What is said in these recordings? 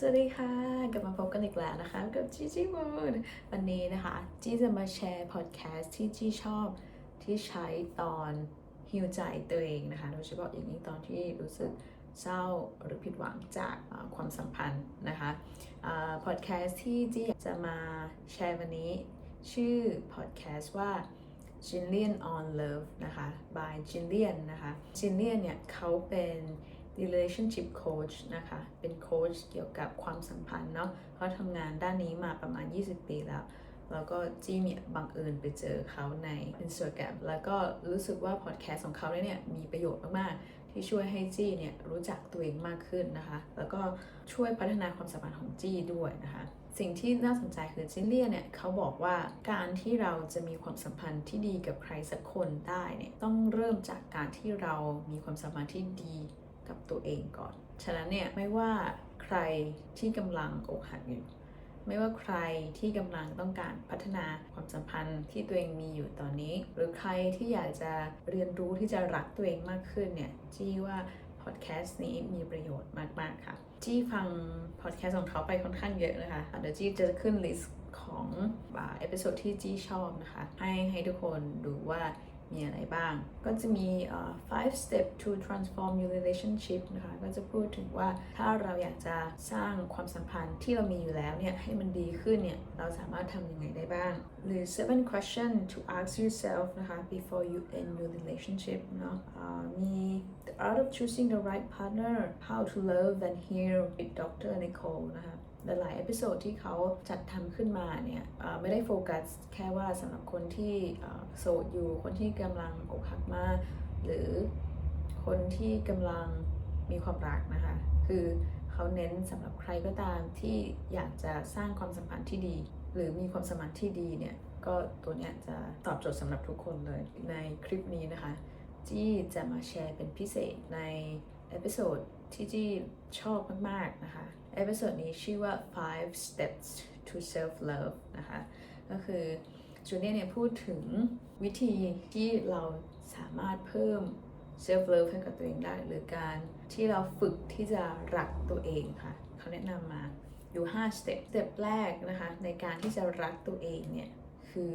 สวัสดีค่ะ กลับมาพบกันอีกแล้วนะคะกับจีจีวูดวันนี้นะคะจีจะมาแชร์พอดแคสต์ที่จีชอบที่ใช้ตอนฮิวใจตัวเองนะคะโดยเฉพาะอย่างนี้ตอนที่รู้สึกเศร้าหรือผิดหวังจากความสัมพันธ์นะคะพอดแคสต์ที่จีจะมาแชร์วันนี้ ชื่อพอดแคสต์ว่า Jillian on Love นะคะ by Jillian นะคะ Jillian เนี่ยเขาเป็น relationship coach นะคะ เป็น โค้ชเกี่ยวกับความสัมพันธ์เนาะเขาทำงานด้านนี้มาประมาณ 20 ปีแล้ว แล้วก็จี้เนี่ยบังเอิญไปเจอเขาใน Instagram แล้วก็รู้สึกว่าพอดแคสต์ของเขาเนี่ยมีประโยชน์มาก ๆ ที่ช่วยให้จี้เนี่ยรู้จักตัวเองมากขึ้นนะคะ แล้วก็ช่วยพัฒนาความสัมพันธ์ของจี้ด้วยนะคะสิ่งที่น่าสนใจคือจินเลียเนี่ยเขาบอกว่าการที่เราจะมีความสัมพันธ์ที่ดีกับใครสักคนได้เนี่ยต้องเริ่มจากการที่เรามีความสัมพันธ์ที่ดี กับตัวเองก่อน ฉะนั้นเนี่ยไม่ว่าใครที่กำลังอกหักอยู่ ไม่ว่าใครที่กำลังต้องการพัฒนาความสัมพันธ์ที่ตัวเองมีอยู่ตอนนี้ หรือใครที่อยากจะเรียนรู้ที่จะรักตัวเองมากขึ้นเนี่ยจี้ว่าพอดแคสต์นี้มีประโยชน์มาก ๆ ค่ะ จี้ฟังพอดแคสต์ของเขาไปค่อนข้างเยอะนะคะเดี๋ยวจี้จะขึ้นลิสต์ของเอพิโซดที่จี้ชอบนะคะ ให้ให้ทุกคนดูว่า มีอะไรบ้าง ก็จะมี uh, five step to transform your relationship นะคะ ก็จะพูดถึงว่าถ้าเราอยากจะสร้างความสัมพันธ์ที่เรามีอยู่แล้วเนี่ย ให้มันดีขึ้นเนี่ย เราสามารถทำยังไงได้บ้าง หรือ seven question to ask yourself นะคะ before you end your relationship เนาะมี the art of choosing the right partner how to love and heal with Dr. Nicole นะคะ หลายๆเอพิโซดที่เขาจัดทำขึ้นมาเนี่ยไม่ได้โฟกัสแค่ว่าสำหรับคนที่โสดอยู่คนที่กำลังอกหักมาหรือคนที่กำลังมีความรักนะคะ คือเขาเน้นสำหรับใครก็ตามที่อยากจะสร้างความสัมพันธ์ที่ดี หรือมีความสัมพันธ์ที่ดีเนี่ยก็ตัวเนี้ยจะตอบโจทย์สำหรับทุกคนเลยในคลิปนี้นะคะจี้จะมาแชร์เป็นพิเศษในเอพิโซดที่จี้ชอบมาก ๆ นะคะ เอพิโซดนี้ชื่อว่า five steps to self love นะคะ ก็คือจูเนียเนี่ยพูดถึงวิธีที่เราสามารถเพิ่ม self love ให้กับตัวเองได้ หรือการที่เราฝึกที่จะรักตัวเองค่ะ เขาแนะนำมาอยู่5 step สเต็ปแรกนะคะ ในการที่จะรักตัวเองเนี่ย คือ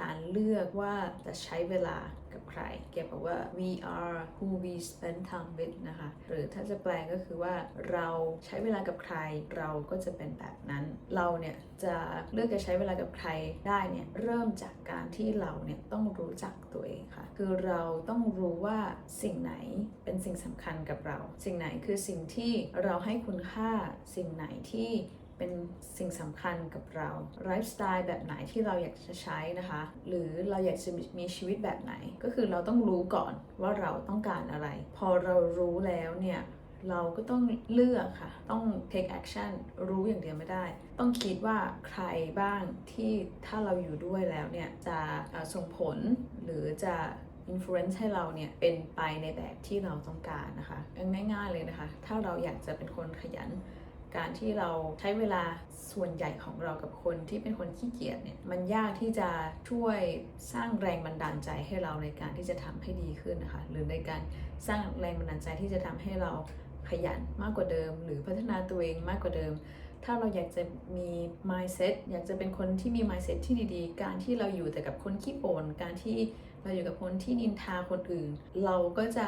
การเลือกว่าจะใช้เวลากับใคร เกี่ยวกับว่า we are who we spend time with นะคะ หรือถ้าจะแปลก็คือว่าเราใช้เวลากับใคร เราก็จะเป็นแบบนั้น เราเนี่ยจะเลือกจะใช้เวลากับใครได้เนี่ยเริ่มจากการที่เราเนี่ยต้องรู้จักตัวเองค่ะ คือเราต้องรู้ว่าสิ่งไหนเป็นสิ่งสำคัญกับเรา สิ่งไหนคือสิ่งที่เราให้คุณค่า สิ่งไหนที่ เป็นสิ่งสำคัญกับเราไลฟ์สไตล์แบบไหนที่เราอยากจะใช้นะคะ หรือเราอยากจะมีชีวิตแบบไหน ก็คือเราต้องรู้ก่อนว่าเราต้องการอะไร พอเรารู้แล้วเนี่ยเราก็ต้องเลือกค่ะ ต้อง take action รู้อย่างเดียวไม่ได้ ต้องคิดว่าใครบ้างที่ถ้าเราอยู่ด้วยแล้วเนี่ยจะส่งผลหรือจะ influence ให้เราเนี่ยเป็นไปในแบบที่เราต้องการนะคะง่ายๆเลยนะคะ ถ้าเราอยากจะเป็นคนขยัน การที่เราใช้เวลาส่วนใหญ่ของเรากับคนที่เป็นคนขี้เกียจเนี่ยมันยากที่จะช่วยสร้างแรงบันดาลใจให้เราในการที่จะทำให้ดีขึ้นนะคะหรือในการสร้างแรงบันดาลใจที่จะทำให้เราขยันมากกว่าเดิม หรือพัฒนาตัวเองมากกว่าเดิม ถ้าเราอยากจะมี mindset อยากจะเป็นคนที่มี mindset ที่ดีๆ การที่เราอยู่แต่กับคนขี้โปนการที่ เราอยู่กับคนที่นินทาคนอื่น เราก็จะ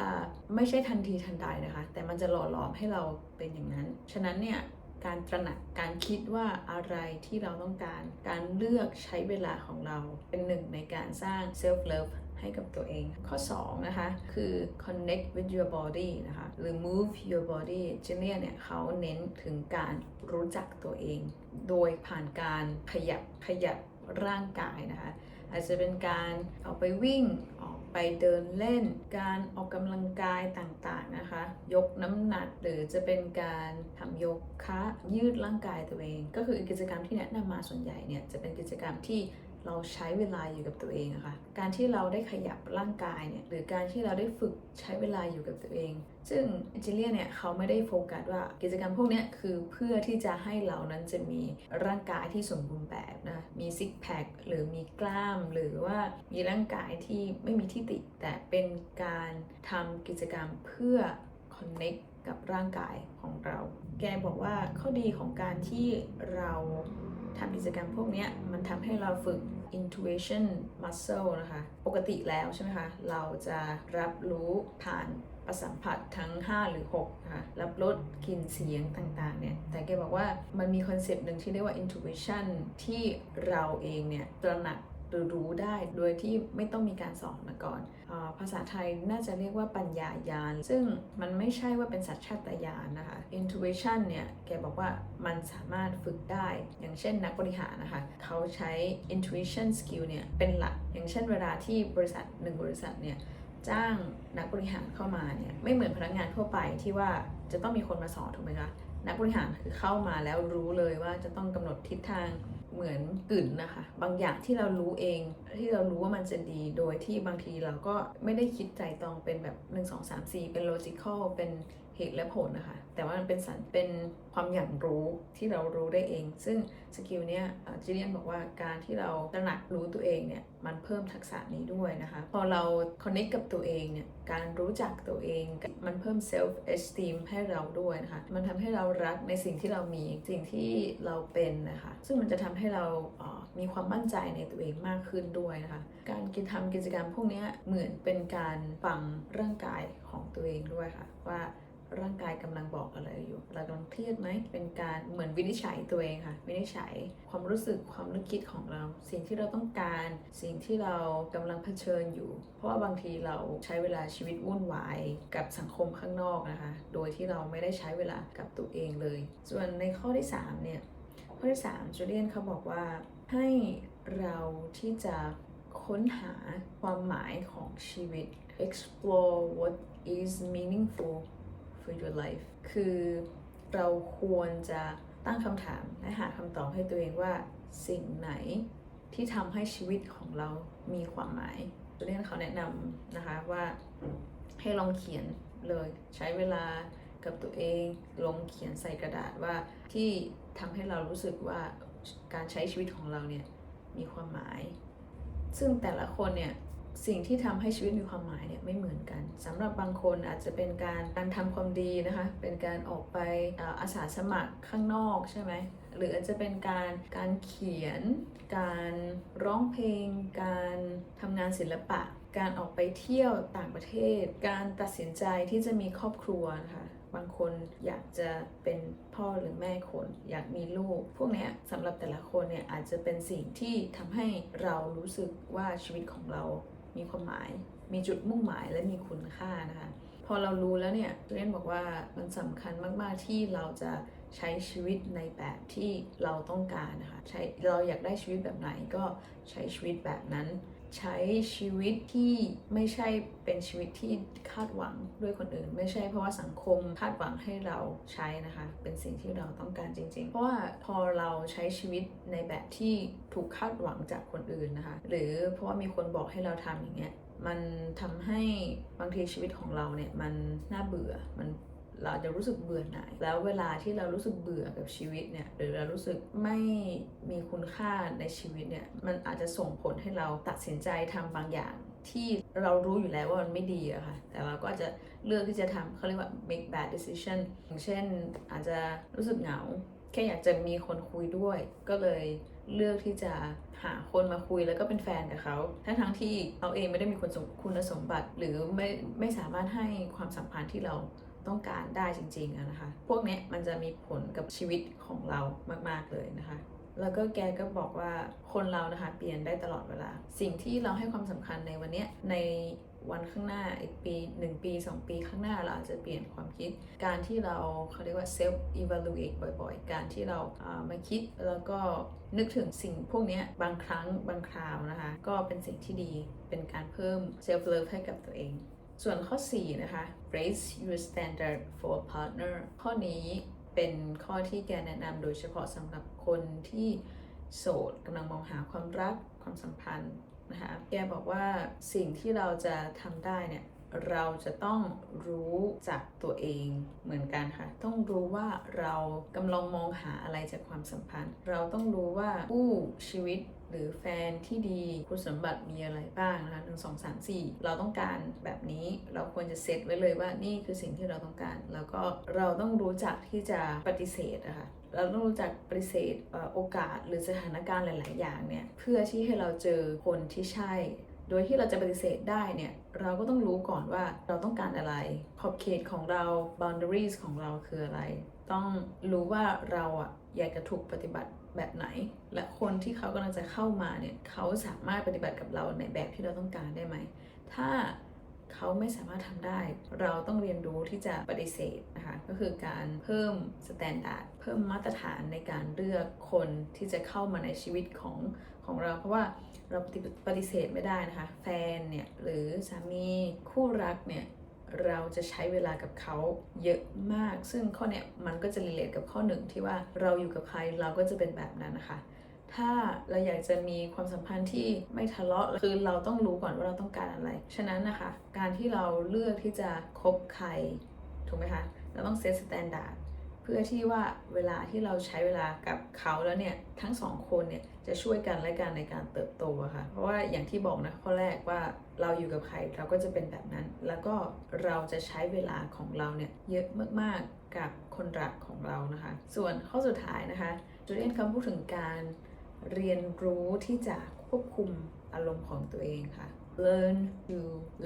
ไม่ใช่ทันทีทันใดนะคะ แต่มันจะหล่อหลอมให้เราเป็นอย่างนั้น ฉะนั้นเนี่ยการตระหนักการคิดว่าอะไรที่เราต้องการ การเลือกใช้เวลาของเราเป็นหนึ่งในการสร้าง self love ให้กับตัวเอง ข้อ 2 นะคะ คือ connect with your body นะคะ หรือ move your body เจเนียเนี่ยเขาเน้นถึงการรู้จักตัวเอง โดยผ่านการขยับขยับร่างกายนะคะ อาจจะเป็นการออกไปวิ่งออกไปเดินเล่น การออกกำลังกายต่างๆนะคะ ยกน้ำหนักหรือจะเป็นการทำโยคะยืดร่างกายตัวเอง ก็คือกิจกรรมที่แนะนำมาส่วนใหญ่เนี่ยจะเป็นกิจกรรมที่เราใช้เวลาอยู่กับตัวเองอะค่ะการที่เราได้ขยับร่างกายเนี่ยหรือการที่เราได้ฝึกใช้เวลาอยู่กับตัวเอง ซึ่งจิเจเลียเนี่ยเขาไม่ได้โฟกัสว่ากิจกรรมพวกนี้คือเพื่อที่จะให้เรานั้นจะมีร่างกายที่สมบูรณ์แบบนะ มีซิกแพคหรือมีกล้าม หรือว่ามีร่างกายที่ไม่มีที่ติ แต่เป็นการทำกิจกรรมเพื่อ connect กับร่างกายของเรา แกบอกว่าข้อดีของการที่เราทำกิจกรรมพวกนี้มันทำให้เราฝึก intuition muscle นะคะ ปกติแล้วใช่ไหมคะ เราจะรับรู้ผ่าน ประสัมผัสทั้ง 5 หรือ6นะคะรับรสกลิ่นเสียงต่างๆเนี่ยแต่แกบอกว่ามันมีคอนเซปต์หนึ่งที่เรียกว่า intuition ที่เราเองเนี่ยตระหนักหรือรู้ได้โดยที่ไม่ต้องมีการสอนมาก่อนอภาษาไทยน่าจะเรียกว่าปัญญายาณซึ่งมันไม่ใช่ว่าเป็นสัญชาตญาณนะคะ intuition เนี่ย แกบอกว่ามันสามารถฝึกได้ อย่างเช่นนักบริหารนะคะ เขาใช้ intuition skill เนี่ย เป็นหลัก อย่างเช่นเวลาที่บริษัทหนึ่งบริษัทเนี่ย จ้างนักบริหารเข้ามาเนี่ยไม่เหมือนพนักงานทั่วไปที่ว่าจะต้องมีคนมาสอนถูกไหมคะนักบริหารคือเข้ามาแล้วรู้เลยว่าจะต้องกำหนดทิศทางเหมือนกึ่นนะคะ บางอย่างที่เรารู้เองที่เรารู้ว่ามันจะดีโดยที่บางทีเราก็ไม่ได้คิดใจตองเป็นแบบ 1 2 3 4 เป็น logical เป็นเหตุและผลนะคะ แต่ว่ามันเป็นสันเป็นความอย่างรู้ที่เรารู้ได้เอง ซึ่งสกิลเนี้ยจิเลียนบอกว่าการที่เราตระหนักรู้ตัวเองเนี่ยมันเพิ่มทักษะนี้ด้วยนะคะ พอเรา connect กับตัวเองเนี่ยการรู้จักตัวเองมันเพิ่ม self esteem ให้เราด้วยนะคะ มันทำให้เรารักในสิ่งที่เรามีสิ่งที่เราเป็นนะคะ ซึ่งมันจะทำให้เรามีความมั่นใจในตัวเองมากขึ้นด้วยนะคะ การกินทำกิจกรรมพวกนี้เหมือนเป็นการฟังร่างกายของตัวเองด้วยค่ะ ว่าร่างกายกำลังบอกอะไรอยู่เรากำลังเครียดไหม เป็นการเหมือนวินิจฉัยตัวเองค่ะ วินิจฉัยความรู้สึกความนึกคิดของเรา สิ่งที่เราต้องการ สิ่งที่เรากำลังเผชิญอยู่ เพราะว่าบางทีเราใช้เวลาชีวิตวุ่นวายกับสังคมข้างนอกนะคะ โดยที่เราไม่ได้ใช้เวลากับตัวเองเลย ส่วนในข้อที่3เนี่ย ข้อที่3จูเลียนเขาบอกว่าให้ เราที่จะค้นหาความหมายของชีวิต explore what is meaningful for your life คือเราควรจะตั้งคำถามและหาคำตอบให้ตัวเองว่าสิ่งไหนที่ทำให้ชีวิตของเรามีความหมายตัวนี้เขาแนะนำนะคะว่าให้ลองเขียนเลยใช้เวลากับตัวเองลงเขียนใส่กระดาษว่าที่ทำให้เรารู้สึกว่าการใช้ชีวิตของเราเนี่ย มีความหมาย ซึ่งแต่ละคนเนี่ยสิ่งที่ทำให้ชีวิตมีความหมายเนี่ยไม่เหมือนกันสำหรับบางคนอาจจะเป็นการการทำความดีนะคะเป็นการออกไปอาสาสมัครข้างนอกใช่ไหมหรืออาจจะเป็นการการเขียน การร้องเพลง การทำงานศิลปะ การออกไปเที่ยวต่างประเทศ การตัดสินใจที่จะมีครอบครัวนะคะ บางคนอยากจะเป็นพ่อหรือแม่คน อยากมีลูก พวกเนี้ยสำหรับแต่ละคนเนี่ยอาจจะเป็นสิ่งที่ทำให้เรารู้สึกว่าชีวิตของเรามีความหมาย มีจุดมุ่งหมายและมีคุณค่านะคะ พอเรารู้แล้วเนี่ยเรนบอกว่ามันสำคัญมาก ๆ ที่เราจะใช้ชีวิตในแบบที่เราต้องการนะคะ ใช้เราอยากได้ชีวิตแบบไหนก็ใช้ชีวิตแบบนั้น ใช้ชีวิตที่ไม่ใช่เป็นชีวิตที่คาดหวังด้วยคนอื่น ไม่ใช่เพราะว่าสังคมคาดหวังให้เราใช้นะคะ เป็นสิ่งที่เราต้องการจริง ๆ เพราะว่าพอเราใช้ชีวิตในแบบที่ถูกคาดหวังจากคนอื่นนะคะ หรือเพราะว่ามีคนบอกให้เราทำอย่างเงี้ยมันทำให้บางทีชีวิตของเราเนี่ยมันน่าเบื่อมัน เราจะรู้สึกเบื่อหน่าย แล้วเวลาที่เรารู้สึกเบื่อกับชีวิตเนี่ย หรือเรารู้สึกไม่มีคุณค่าในชีวิตเนี่ย มันอาจจะส่งผลให้เราตัดสินใจทำบางอย่างที่เรารู้อยู่แล้วว่ามันไม่ดีอะค่ะ แต่เราก็าจจะเลือกที่จะทำเขาเรียกว่า make bad decision อย่างเช่นอาจจะรู้สึกเหงา แค่อยากจะมีคนคุยด้วย ก็เลยเลือกที่จะหาคนมาคุยแล้วก็เป็นแฟนกับเขาทั้งทั้งที่เราเองไม่ได้มีคุณสมคุณสมบัติ หรือไม่ไม่สามารถให้ความสัมพันธ์ที่เรา ต้องการได้จริงๆนะคะ พวกนี้มันจะมีผลกับชีวิตของเรามากๆเลยนะคะ แล้วก็แกก็บอกว่าคนเรานะคะเปลี่ยนได้ตลอดเวลา สิ่งที่เราให้ความสำคัญในวันเนี้ยในวันข้างหน้าอีกปี 1 ปี 2 ปีข้างหน้าเราอาจจะเปลี่ยนความคิด การที่เราเขาเรียกว่า self evaluate บ่อยๆ การที่เราอ่ามาคิดแล้วก็นึกถึงสิ่งพวกนี้บางครั้งบางคราวนะคะ ก็เป็นสิ่งที่ดีเป็นการเพิ่ม self love ให้กับตัวเอง ส่วนข้อ 4 นะคะ raise your standard for a partner ข้อนี้เป็นข้อที่แกแนะนำโดยเฉพาะสำหรับคนที่โสดกำลังมองหาความรักความสัมพันธ์นะคะ แกบอกว่าสิ่งที่เราจะทำได้เนี่ย เราจะต้องรู้จักตัวเองเหมือนกันค่ะ ต้องรู้ว่าเรากำลังมองหาอะไรจากความสัมพันธ์ เราต้องรู้ว่าผู้ชีวิตหรือแฟนที่ดีคุณสมบัติมีอะไรบ้างนะคะหนึ่งสองสามสี่เราต้องการแบบนี้เราควรจะเซตไว้เลยว่านี่คือสิ่งที่เราต้องการ แล้วก็เราต้องรู้จักที่จะปฏิเสธนะคะเราต้องรู้จักปฏิเสธโอกาสหรือสถานการณ์หลาย ๆ อย่างเนี่ยเพื่อที่ให้เราเจอคนที่ใช่ โดยที่เราจะปฏิเสธได้เนี่ยเราก็ต้องรู้ก่อนว่าเราต้องการอะไร ขอบเขตของเรา boundaries ของเราคืออะไร ต้องรู้ว่าเราอะอยากจะถูกปฏิบัติแบบไหน และคนที่เขากำลังจะเข้ามาเนี่ยเขาสามารถปฏิบัติกับเราในแบบที่เราต้องการได้ไหม ถ้าเขาไม่สามารถทำได้ เราต้องเรียนรู้ที่จะปฏิเสธนะคะ ก็คือการเพิ่มสแตนดาร์ด เพิ่มมาตรฐานในการเลือกคนที่จะเข้ามาในชีวิตของ ของเรา เพราะว่าเราปฏิเสธไม่ได้นะคะ แฟนเนี่ยหรือสามีคู่รักเนี่ยเราจะใช้เวลากับเขาเยอะมาก ซึ่งข้อเนี้ยมันก็จะรีเลทกับข้อหนึ่งที่ว่าเราอยู่กับใครเราก็จะเป็นแบบนั้นนะคะ ถ้าเราอยากจะมีความสัมพันธ์ที่ไม่ทะเลาะคือเราต้องรู้ก่อนว่าเราต้องการอะไร ฉะนั้นนะคะ การที่เราเลือกที่จะคบใครถูกไหมคะ เราต้องเซตสแตนดาร์ด พื่อที่ว่าเวลาที่เราใช้เวลากับเขาแล้วเนี่ยทั้งสองคนเนี่ยจะช่วยกันและกันในการเติบโตอะค่ะ เพราะว่าอย่างที่บอกนะข้อแรกว่าเราอยู่กับใครเราก็จะเป็นแบบนั้น แล้วก็เราจะใช้เวลาของเราเนี่ยเยอะมากๆกับคนรักของเรานะคะ ส่วนข้อสุดท้ายนะคะจูเลียนเขาพูดถึงการเรียนรู้ที่จะควบคุมอารมณ์ของตัวเองค่ะ learn to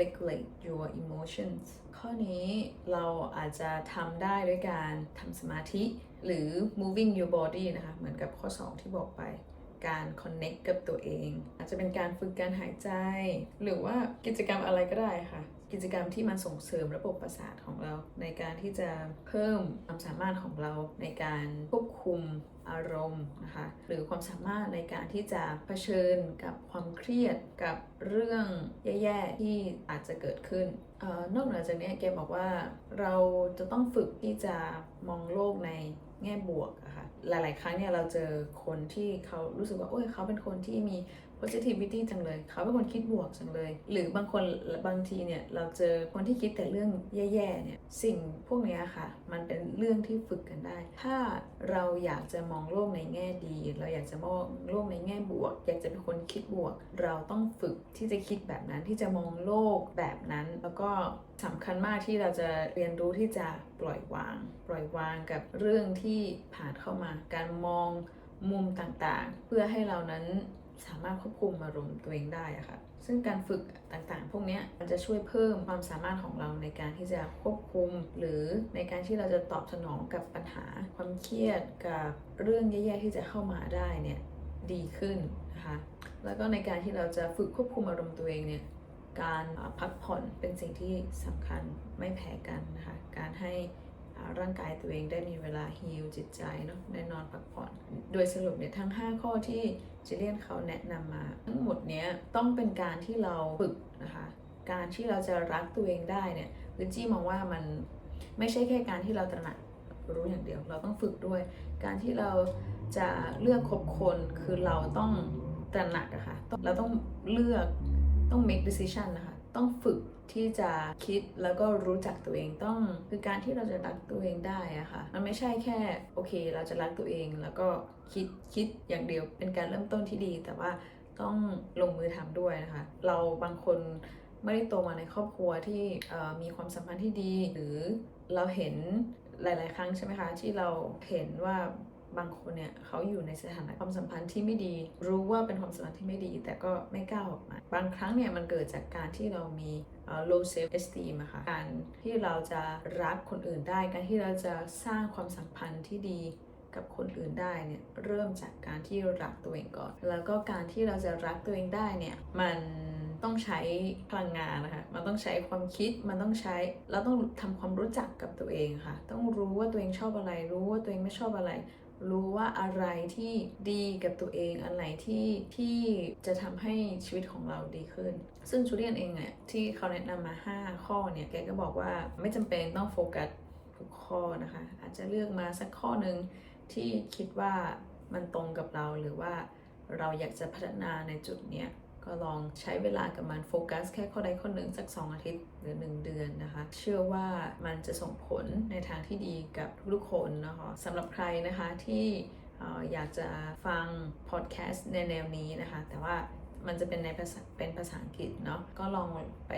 regulate your emotions ข้อนี้เราอาจจะทำได้ด้วยการทำสมาธิ หรือ moving your body นะคะ เหมือนกับข้อ 2 ที่บอกไป การ connect กับตัวเอง อาจจะเป็นการฝึกการหายใจ หรือว่ากิจกรรมอะไรก็ได้ค่ะ กิจกรรมที่มันส่งเสริมระบบประสาทของเรา ในการที่จะเพิ่มความสามารถของเราในการควบคุม อารมณ์นะคะหรือความสามารถในการที่จะเผชิญกับความเครียดกับเรื่องแย่ๆที่อาจจะเกิดขึ้นออนอกเหนือจากนี้แกบอกว่าเราจะต้องฝึกที่จะมองโลกในแง่บวกอะค่ะหลาย ๆ ครั้งเนี่ยเราเจอคนที่เขารู้สึกว่าโอ้ยเขาเป็นคนที่มี positivity จังเลย เขาเป็นคนคิดบวกจังเลย หรือบางคนบางทีเนี่ยเราเจอคนที่คิดแต่เรื่องแย่ๆเนี่ยสิ่งพวกนี้ค่ะ มันเป็นเรื่องที่ฝึกกันได้ ถ้าเราอยากจะมองโลกในแง่ดี เราอยากจะมองโลกในแง่บวก อยากจะเป็นคนคิดบวก เราต้องฝึกที่จะคิดแบบนั้นที่จะมองโลกแบบนั้น แล้วก็สำคัญมากที่เราจะเรียนรู้ที่จะปล่อยวาง ปล่อยวางกับเรื่องที่ผ่านเข้ามา การมองมุมต่างๆ เพื่อให้เรานั้น สามารถควบคุมอารมณ์ตัวเองได้อะค่ะ ซึ่งการฝึกต่างๆ พวกนี้มันจะช่วยเพิ่มความสามารถของเราในการที่จะควบคุม หรือในการที่เราจะตอบสนองกับปัญหา ความเครียดกับเรื่องแย่ๆที่จะเข้ามาได้เนี่ยดีขึ้นนะคะแล้วก็ในการที่เราจะฝึกควบคุมอารมณ์ตัวเองเนี่ยการพักผ่อนเป็นสิ่งที่สำคัญไม่แพ้กันนะคะการให้ร่างกายตัวเองได้มีเวลาฮีลจิตใจเนาะได้นอนพักผ่อน โดยสรุปเนี่ยทั้ง 5 ข้อที่ จเลียนเขาแนะนำมา ทั้งหมดเนี้ยต้องเป็นการที่เราฝึกนะคะการที่เราจะรักตัวเองได้เนี่ยคือจี้มองว่ามันไม่ใช่แค่การที่เราตระหนักรู้อย่างเดียว เราต้องฝึกด้วย การที่เราจะเลือกคบคนคือเราต้องตระหนักอะค่ะเราต้องเลือกต้อง make decision นะคะ ต้องฝึกที่จะคิดแล้วก็รู้จักตัวเองต้องคือการที่เราจะรักตัวเองได้อะค่ะมันไม่ใช่แค่โอเค เราจะรักตัวเองแล้วก็ คิดคิดอย่างเดียวเป็นการเริ่มต้นที่ดี แต่ว่าต้องลงมือทำด้วยนะคะ เราบางคนไม่ได้โตมาในครอบครัวที่มีความสัมพันธ์ที่ดี หรือเราเห็นหลาย ๆ ครั้งใช่ไหมคะ ที่เราเห็นว่าบางคนเนี่ยเขาอยู่ในสถานะความสัมพันธ์ที่ไม่ดี รู้ว่าเป็นความสัมพันธ์ที่ไม่ดี แต่ก็ไม่กล้าออกมา บางครั้งเนี่ยมันเกิดจากการที่เรามี low self esteem อะค่ะการที่เราจะรักคนอื่นได้ การที่เราจะสร้างความสัมพันธ์ที่ดี กับคนอื่นได้เนี่ยเริ่มจากการที่รักตัวเองก่อน แล้วก็การที่เราจะรักตัวเองได้เนี่ยมันต้องใช้พลังงานนะคะ มันต้องใช้ความคิด มันต้องใช้ เราต้องทำความรู้จักกับตัวเองค่ะ ต้องรู้ว่าตัวเองชอบอะไร รู้ว่าตัวเองไม่ชอบอะไร รู้ว่าอะไรที่ดีกับตัวเอง อันไหนที่ที่จะทำให้ชีวิตของเราดีขึ้น ซึ่งจูเลียนเองเนี่ยที่เขาแนะนำมา 5 ข้อเนี่ย แกก็บอกว่าไม่จำเป็นต้องโฟกัสทุกข้อนะคะ อาจจะเลือกมาสักข้อหนึ่ง ที่คิดว่ามันตรงกับเราหรือว่าเราอยากจะพัฒนาในจุดเนี้ยก็ลองใช้เวลากับมันโฟกัสแค่ข้อใดข้อหนึ่งสัก 2 อาทิตย์หรือ 1 เดือนนะคะ เชื่อว่ามันจะส่งผลในทางที่ดีกับทุกๆคนนะคะสำหรับใครนะคะที่อยากจะฟังพอดแคสต์ในแนวนี้นะคะ แต่ว่า มันจะเป็นในภาษาเป็นภาษาอังกฤษเนาะก็ลองไป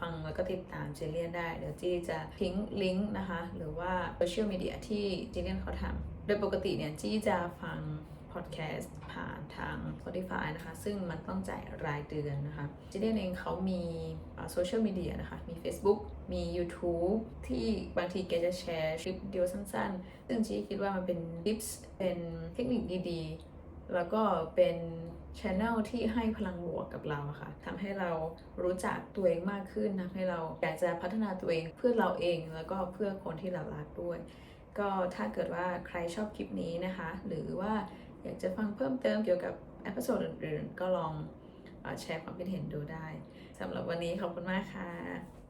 ฟังแล้วก็ติดตามเจเลียนได้ เดี๋ยวจี้จะทิ้งลิงก์นะคะ หรือว่าโซเชียลมีเดียที่เจเลียนเขาทำโดยปกติเนี่ยจี้จะฟังพอดแคสต์ผ่านทาง Spotify นะคะ ซึ่งมันต้องจ่ายรายเดือนนะคะเจเลียนเองเขามีโซเชียลมีเดียนะคะ มี Facebook มี YouTube ที่บางทีแกจะแชร์คลิปวิดีโอสั้นๆ ซึ่งจี้คิดว่ามันเป็นทิปส์เป็นเทคนิคดีๆ แล้วก็เป็นช anel ที่ให้พลังบวกกับเราค่ะทำให้เรารู้จักตัวเองมากขึ้นทำให้เราอยากจะพัฒนาตัวเองเพื่อเราเองแล้วก็เพื่อคนที่เรารักด้วย ก็ถ้าเกิดว่าใครชอบคลิปนี้นะคะ หรือว่าอยากจะฟังเพิ่มเติมเกี่ยวกับเอพิโซดอื่นๆ ก็ลองอแชร์ความคิดเห็นดูได้สำหรับวันนี้ขอบคุณมากค่ะ